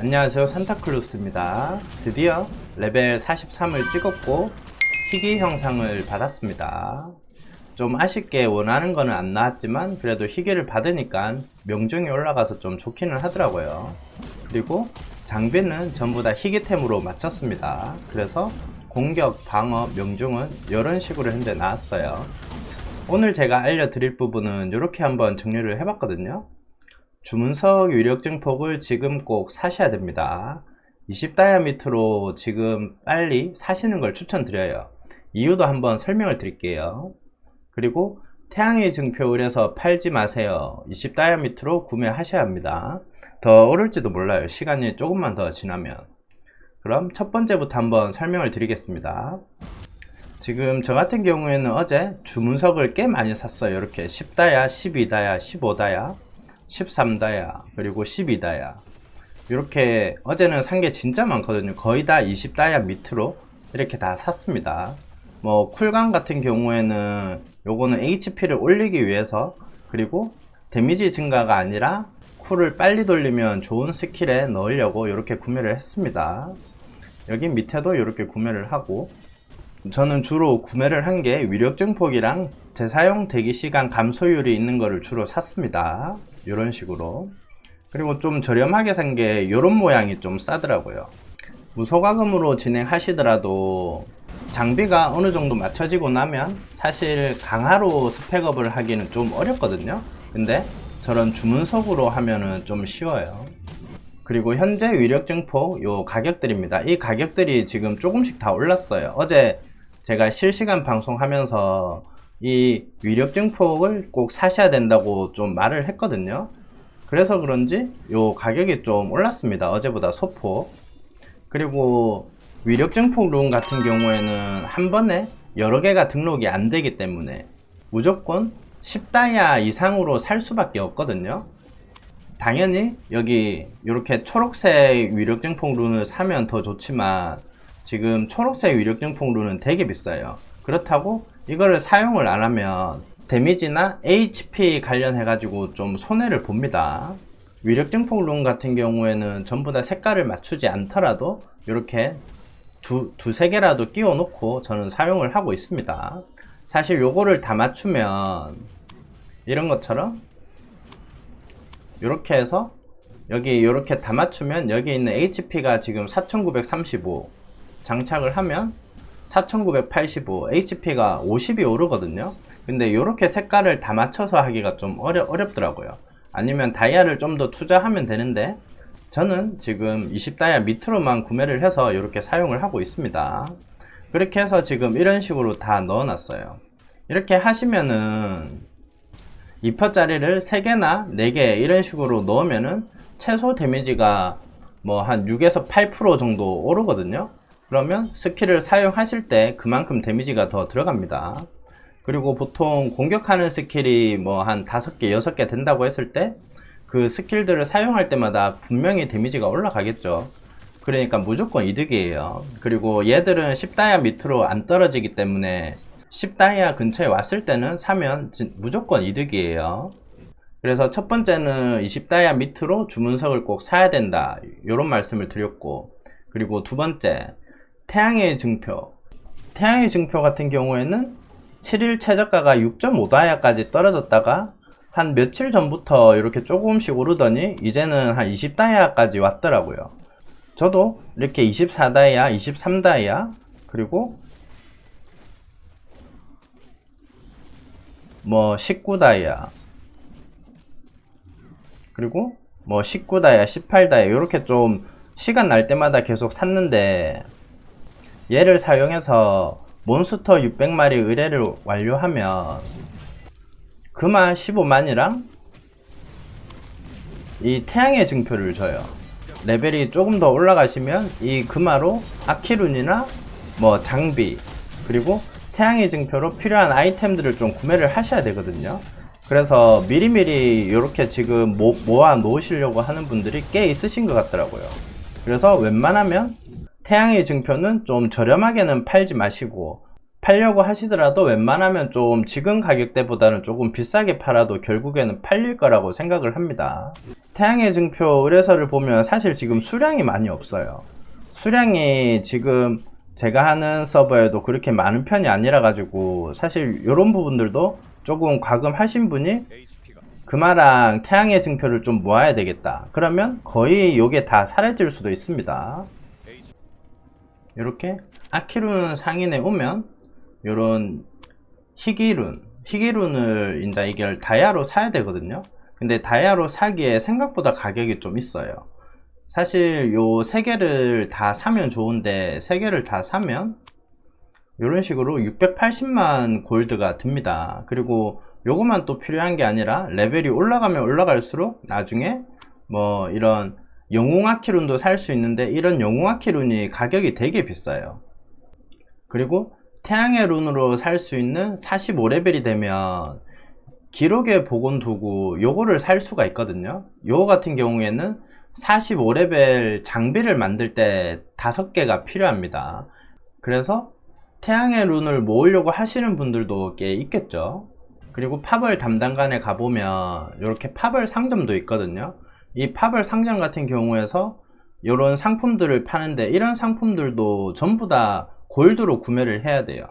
안녕하세요 산타클로스입니다. 드디어 레벨 43을 찍었고 희귀 형상을 받았습니다. 좀 아쉽게 원하는 거는 안 나왔지만 그래도 희귀를 받으니까 명중이 올라가서 좀 좋기는 하더라고요. 그리고 장비는 전부 다 희귀템으로 맞췄습니다. 그래서 공격, 방어, 명중은 이런 식으로 현재 나왔어요. 오늘 제가 알려드릴 부분은 이렇게 한번 정리를 해봤거든요 주문석 위력 증 폭을 지금 꼭 사셔야 됩니다. 20다이아 밑으로 지금 빨리 사시는 걸 추천드려요. 이유도 한번 설명을 드릴게요. 그리고 태양의 증표를 해서 팔지 마세요. 20다이아 밑으로 구매하셔야 합니다. 더 오를지도 몰라요. 시간이 조금만 더 지나면. 그럼 첫 번째부터 한번 설명을 드리겠습니다. 지금 저 같은 경우에는 어제 주문석을 꽤 많이 샀어요. 이렇게 10다야, 12다야, 15다야. 13다야 그리고 12다야. 이렇게 어제는 산 게 진짜 많거든요. 거의 다 20다야 밑으로 이렇게 다 샀습니다. 뭐 쿨감 같은 경우에는 요거는 HP를 올리기 위해서 그리고 데미지 증가가 아니라 쿨을 빨리 돌리면 좋은 스킬에 넣으려고 이렇게 구매를 했습니다. 여기 밑에도 이렇게 구매를 하고 저는 주로 구매를 한 게 위력 증폭이랑 재사용 대기 시간 감소율이 있는 거를 주로 샀습니다. 이런 식으로. 그리고 좀 저렴하게 산 게 이런 모양이 좀 싸더라고요. 무소가금으로 진행하시더라도 장비가 어느 정도 맞춰지고 나면 사실 강화로 스펙업을 하기는 좀 어렵거든요. 근데 저런 주문석으로 하면은 좀 쉬워요. 그리고 현재 위력 증폭 요 가격들입니다. 이 가격들이 지금 조금씩 다 올랐어요. 어제 제가 실시간 방송하면서 이 위력 증폭을 꼭 사셔야 된다고 좀 말을 했거든요. 그래서 그런지 요 가격이 좀 올랐습니다. 어제보다 소폭. 그리고 위력 증폭 룬 같은 경우에는 한 번에 여러 개가 등록이 안 되기 때문에 무조건 10다이아 이상으로 살 수밖에 없거든요. 당연히 여기 이렇게 초록색 위력 증폭 룬을 사면 더 좋지만 지금 초록색 위력 증폭 룬은 되게 비싸요. 그렇다고 이거를 사용을 안 하면 데미지나 HP 관련해 가지고 좀 손해를 봅니다. 위력 증폭 룬 같은 경우에는 전부 다 색깔을 맞추지 않더라도 이렇게 두, 두세 개라도 끼워 놓고 저는 사용을 하고 있습니다. 사실 요거를 다 맞추면 이런 것처럼 이렇게 해서 여기 이렇게 다 맞추면 여기 있는 HP가 지금 4935 장착을 하면 4985 HP가 50이 오르거든요. 근데 이렇게 색깔을 다 맞춰서 하기가 좀 어려, 어렵더라고요. 아니면 다이아를 좀 더 투자하면 되는데 저는 지금 20다이아 밑으로만 구매를 해서 이렇게 사용을 하고 있습니다. 그렇게 해서 지금 이런 식으로 다 넣어 놨어요. 이렇게 하시면은 2퍼짜리를 3개나 4개 이런 식으로 넣으면은 최소 데미지가 뭐 한 6에서 8% 정도 오르거든요 그러면 스킬을 사용하실 때 그만큼 데미지가 더 들어갑니다 그리고 보통 공격하는 스킬이 뭐 한 5개 6개 된다고 했을 때 그 스킬들을 사용할 때마다 분명히 데미지가 올라가겠죠 그러니까 무조건 이득이에요 그리고 얘들은 10다이아 밑으로 안 떨어지기 때문에 10다이아 근처에 왔을 때는 사면 진- 무조건 이득이에요. 그래서 첫 번째는 20다이아 밑으로 주문석을 꼭 사야 된다. 이런 말씀을 드렸고, 그리고 두 번째, 태양의 증표. 태양의 증표 같은 경우에는 7일 최저가가 6.5다이아까지 떨어졌다가 한 며칠 전부터 이렇게 조금씩 오르더니 이제는 한 20다이아까지 왔더라고요. 저도 이렇게 24다이아, 23다이아, 그리고 뭐 19다이아 그리고 뭐 19다이아 18다이아 이렇게 좀 시간 날 때마다 계속 샀는데 얘를 사용해서 몬스터 600마리 의뢰를 완료하면 그만 15만이랑 이 태양의 증표를 줘요 레벨이 조금 더 올라가시면 이 금화로 아키룬이나 뭐 장비 그리고 태양의 증표로 필요한 아이템들을 좀 구매를 하셔야 되거든요. 그래서 미리미리 이렇게 지금 모, 모아 놓으시려고 하는 분들이 꽤 있으신 것 같더라고요. 그래서 웬만하면 태양의 증표는 좀 저렴하게는 팔지 마시고 팔려고 하시더라도 웬만하면 좀 지금 가격대보다는 조금 비싸게 팔아도 결국에는 팔릴 거라고 생각을 합니다. 태양의 증표 의뢰서를 보면 사실 지금 수량이 많이 없어요. 수량이 지금 제가 하는 서버에도 그렇게 많은 편이 아니라 가지고 사실 이런 부분들도 조금 과금하신 분이 금화랑 태양의 증표를 좀 모아야 되겠다. 그러면 거의 요게 다 사라질 수도 있습니다. 이렇게 아키룬 상인에 오면 요런 희귀룬, 희귀룬을 인다 이걸 다이아로 사야 되거든요. 근데 다이아로 사기에 생각보다 가격이 좀 있어요. 사실 요 세 개를 다 사면 좋은데 세 개를 다 사면 이런 식으로 680만 골드가 듭니다. 그리고 요것만 또 필요한 게 아니라 레벨이 올라가면 올라갈수록 나중에 뭐 이런 영웅 아키룬도 살 수 있는데 이런 영웅 아키룬이 가격이 되게 비싸요. 그리고 태양의 룬으로 살 수 있는 45레벨이 되면 기록의 복원 도구 요거를 살 수가 있거든요. 요거 같은 경우에는 45레벨 장비를 만들 때 5개가 필요합니다. 그래서 태양의 룬을 모으려고 하시는 분들도 꽤 있겠죠. 그리고 팝을 담당관에 가보면 이렇게 팝을 상점도 있거든요. 이 팝을 상점 같은 경우에서 이런 상품들을 파는데 이런 상품들도 전부 다 골드로 구매를 해야 돼요.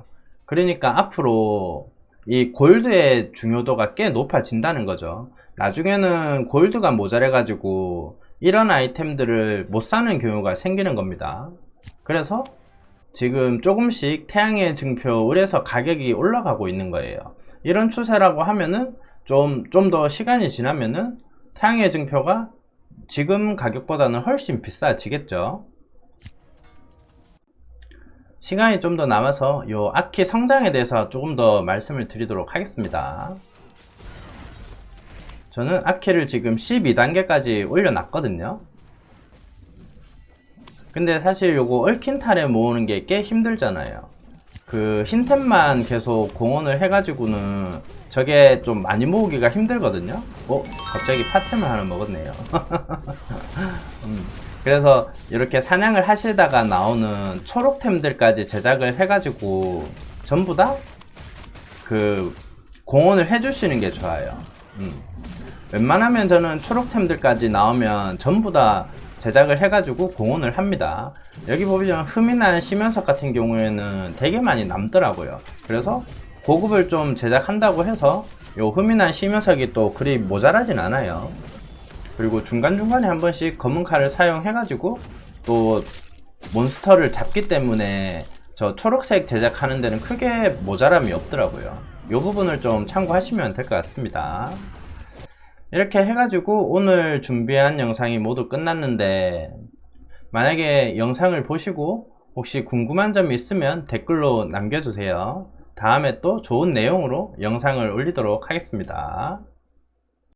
그러니까 앞으로 이 골드의 중요도가 꽤 높아진다는 거죠. 나중에는 골드가 모자래 가지고 이런 아이템들을 못 사는 경우가 생기는 겁니다. 그래서 지금 조금씩 태양의 증표 을에서 가격이 올라가고 있는 거예요. 이런 추세라고 하면은 좀, 좀 더 시간이 지나면은 태양의 증표가 지금 가격보다는 훨씬 비싸지겠죠. 시간이 좀 더 남아서 요 아키 성장에 대해서 조금 더 말씀을 드리도록 하겠습니다. 저는 아키를 지금 12단계까지 올려놨거든요. 근데 사실 요거 얽힌 탈에 모으는 게 꽤 힘들잖아요. 그 흰템만 계속 공헌을 해가지고는 저게 좀 많이 모으기가 힘들거든요. 어? 갑자기 파템을 하나 먹었네요. 음, 그래서 이렇게 사냥을 하시다가 나오는 초록템들까지 제작을 해가지고 전부 다 그 공헌을 해주시는 게 좋아요. 음. 웬만하면 저는 초록템들까지 나오면 전부 다 제작을 해가지고 공헌을 합니다. 여기 보시면 흠이나 심연석 같은 경우에는 되게 많이 남더라고요. 그래서 고급을 좀 제작한다고 해서 요 흠이나 심연석이 또 그리 모자라진 않아요. 그리고 중간중간에 한 번씩 검은 칼을 사용해가지고 또 몬스터를 잡기 때문에 저 초록색 제작하는 데는 크게 모자람이 없더라고요. 이 부분을 좀 참고하시면 될 것 같습니다. 이렇게 해가지고 오늘 준비한 영상이 모두 끝났는데 만약에 영상을 보시고 혹시 궁금한 점이 있으면 댓글로 남겨주세요. 다음에 또 좋은 내용으로 영상을 올리도록 하겠습니다.